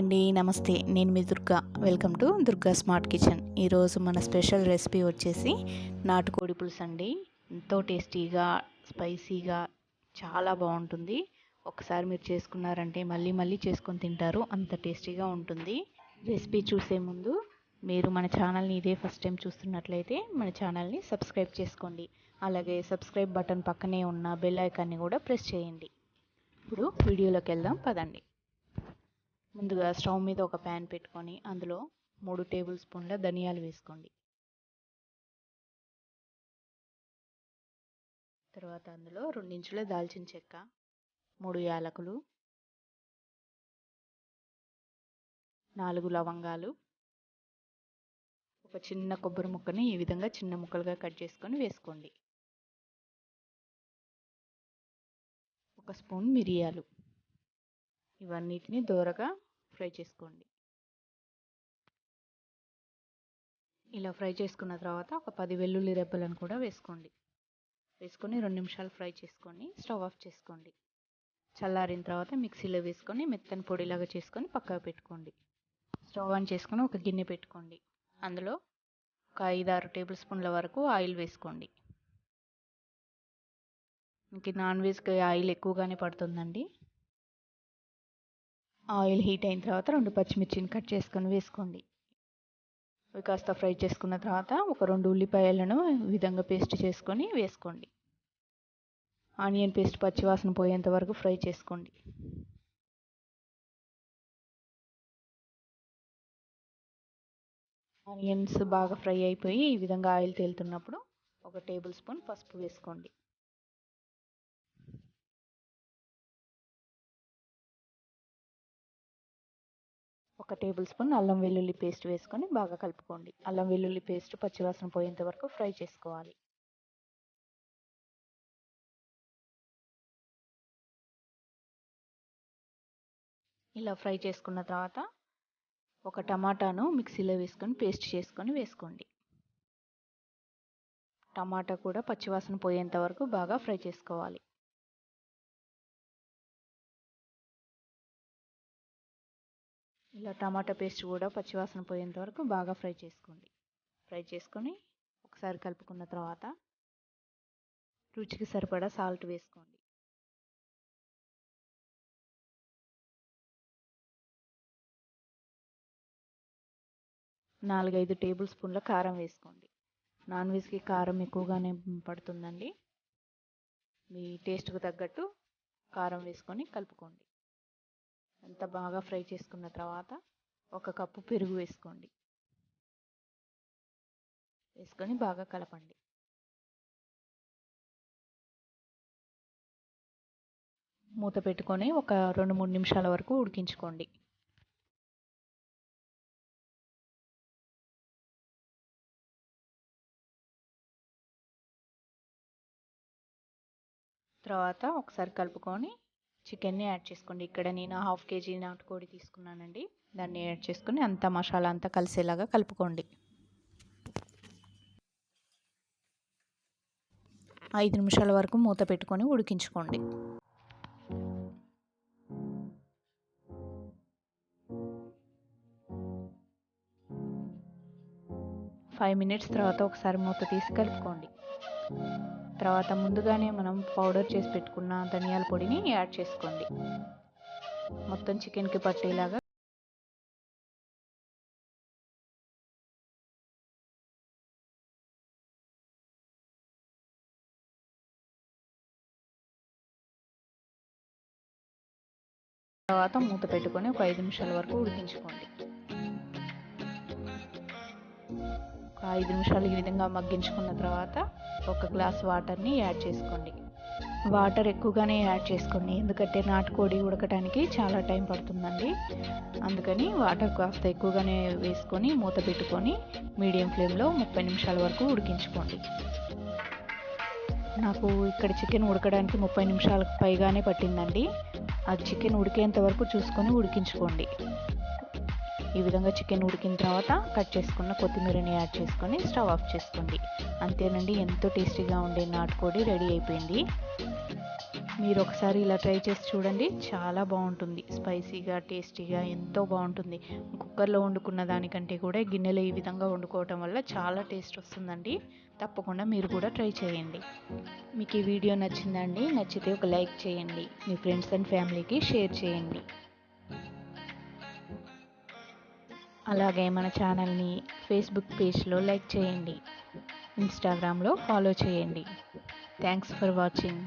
అండి నమస్తే. నేను మీ Durga. Welcome to Durga smart kitchen. ఈరోజు మన స్పెషల్ రెసిపీ వచ్చేసి నాటుకోడి పులుసు అండి. ఎంతో టేస్టీగా స్పైసీగా చాలా బాగుంటుంది. ఒకసారి మీరు చేసుకున్నారంటే మళ్ళీ మళ్ళీ చేసుకొని తింటారు. అంత టేస్టీగా ఉంటుంది. రెసిపీ చూసే ముందు మీరు మన ఛానల్ని ఇదే ఫస్ట్ టైం చూస్తున్నట్లయితే మన ఛానల్ని సబ్స్క్రైబ్ చేసుకోండి. అలాగే సబ్స్క్రైబ్ బటన్ పక్కనే ఉన్న బెల్ ఐకాన్ని కూడా ప్రెస్ చేయండి. ఇప్పుడు వీడియోలోకి వెళ్దాం. పదండి. ముందుగా స్టవ్ మీద ఒక ప్యాన్ పెట్టుకొని అందులో మూడు టేబుల్ స్పూన్ల ధనియాలు వేసుకోండి. తర్వాత అందులో రెండించుల దాల్చిన చెక్క మూడు యాలకులు నాలుగు లవంగాలు ఒక చిన్న కొబ్బరి ముక్కని ఈ విధంగా చిన్న ముక్కలుగా కట్ చేసుకొని వేసుకోండి. ఒక స్పూన్ మిరియాలు. ఇవన్నిటిని దూరగా ఫ్రై చేసుకోండి. ఇలా ఫ్రై చేసుకున్న తర్వాత ఒక పది వెల్లుల్లి రెబ్బలను కూడా వేసుకోండి. వేసుకొని రెండు నిమిషాలు ఫ్రై చేసుకొని స్టవ్ ఆఫ్ చేసుకోండి. చల్లారిన తర్వాత మిక్సీలో వేసుకొని మెత్తని పొడిలాగా చేసుకొని పక్కకు పెట్టుకోండి. స్టవ్ ఆన్ చేసుకొని ఒక గిన్నె పెట్టుకోండి. అందులో ఒక ఐదారు టేబుల్ స్పూన్ల వరకు ఆయిల్ వేసుకోండి. ఇంక నాన్ వెజ్కి ఆయిల్ ఎక్కువగానే పడుతుందండి. ఆయిల్ హీట్ అయిన తర్వాత రెండు పచ్చిమిర్చిని కట్ చేసుకొని వేసుకోండి. అవి కాస్త ఫ్రై చేసుకున్న తర్వాత ఒక రెండు ఉల్లిపాయలను ఈ విధంగా పేస్ట్ చేసుకొని వేసుకోండి. ఆనియన్ పేస్ట్ పచ్చివాసన పోయేంత వరకు ఫ్రై చేసుకోండి. ఆనియన్స్ బాగా ఫ్రై అయిపోయి ఈ విధంగా ఆయిల్ తేలుతున్నప్పుడు ఒక టేబుల్ స్పూన్ పసుపు వేసుకోండి. ఒక టేబుల్ స్పూన్ అల్లం వెల్లుల్లి పేస్ట్ వేసుకొని బాగా కలుపుకోండి. అల్లం వెల్లుల్లి పేస్ట్ పచ్చివాసన పోయేంత వరకు ఫ్రై చేసుకోవాలి. ఇలా ఫ్రై చేసుకున్న తర్వాత ఒక టమాటాను మిక్సీలో వేసుకొని పేస్ట్ చేసుకొని వేసుకోండి. టమాటా కూడా పచ్చివాసన పోయేంత వరకు బాగా ఫ్రై చేసుకోవాలి. ఇలా టమాటా పేస్ట్ కూడా పచ్చివాసన పోయేంత వరకు బాగా ఫ్రై చేసుకోండి. ఫ్రై చేసుకొని ఒకసారి కలుపుకున్న తర్వాత రుచికి సరిపడా సాల్ట్ వేసుకోండి. నాలుగైదు టేబుల్ స్పూన్ల కారం వేసుకోండి. నాన్ వెజ్కి కారం ఎక్కువగానే పడుతుందండి. మీ టేస్ట్కు తగ్గట్టు కారం వేసుకొని కలుపుకోండి. అంత బాగా ఫ్రై చేసుకున్న తర్వాత ఒక కప్పు పెరుగు వేసుకోండి. వేసుకొని బాగా కలపండి. మూత పెట్టుకొని ఒక రెండు మూడు నిమిషాల వరకు ఉడికించుకోండి. తర్వాత ఒకసారి కలుపుకొని చికెన్ని యాడ్ చేసుకోండి. ఇక్కడ నేను హాఫ్ కేజీ నాటుకోడి తీసుకున్నానండి. దాన్ని యాడ్ చేసుకుని అంతా మసాలా అంతా కలిసేలాగా కలుపుకోండి. ఐదు నిమిషాల వరకు మూత పెట్టుకొని ఉడికించుకోండి. ఫైవ్ మినిట్స్ తర్వాత ఒకసారి మూత తీసి కలుపుకోండి. తర్వాత ముందుగానే మనం పౌడర్ చేసి పెట్టుకున్న ధనియాల పొడిని యాడ్ చేసుకోండి. మొత్తం చికెన్కి పట్టేలాగా తర్వాత మూత పెట్టుకొని ఒక ఐదు నిమిషాల వరకు ఉడికించుకోండి. ఒక ఐదు నిమిషాలు ఈ విధంగా మగ్గించుకున్న తర్వాత ఒక గ్లాస్ వాటర్ని యాడ్ చేసుకోండి. వాటర్ ఎక్కువగానే యాడ్ చేసుకోండి. ఎందుకంటే నాటుకోడి ఉడకడానికి చాలా టైం పడుతుందండి. అందుకని వాటర్ కాస్త ఎక్కువగానే వేసుకొని మూత పెట్టుకొని మీడియం ఫ్లేమ్లో ముప్పై నిమిషాల వరకు ఉడికించుకోండి. నాకు ఇక్కడ చికెన్ ఉడకడానికి ముప్పై నిమిషాలకు పైగానే పట్టిందండి. ఆ చికెన్ ఉడికేంత వరకు చూసుకొని ఉడికించుకోండి. ఈ విధంగా చికెన్ ఉడికిన తర్వాత కట్ చేసుకున్న కొత్తిమీరని యాడ్ చేసుకొని స్టవ్ ఆఫ్ చేసుకోండి. అంతేనండి ఎంతో టేస్టీగా ఉండే నాటుకోడి రెడీ అయిపోయింది. మీరు ఒకసారి ఇలా ట్రై చేసి చూడండి చాలా బాగుంటుంది. స్పైసీగా టేస్టీగా ఎంతో బాగుంటుంది. కుక్కర్లో వండుకున్న దానికంటే కూడా గిన్నెలో ఈ విధంగా వండుకోవటం వల్ల చాలా టేస్ట్ వస్తుందండి. తప్పకుండా మీరు కూడా ట్రై చేయండి. మీకు ఈ వీడియో నచ్చిందండి నచ్చితే ఒక లైక్ చేయండి. మీ ఫ్రెండ్స్ అండ్ ఫ్యామిలీకి షేర్ చేయండి. అలాగే మన ఛానల్ని ఫేస్బుక్ పేజ్లో లైక్ చేయండి. ఇన్స్టాగ్రామ్లో ఫాలో చేయండి. Thanks for watching.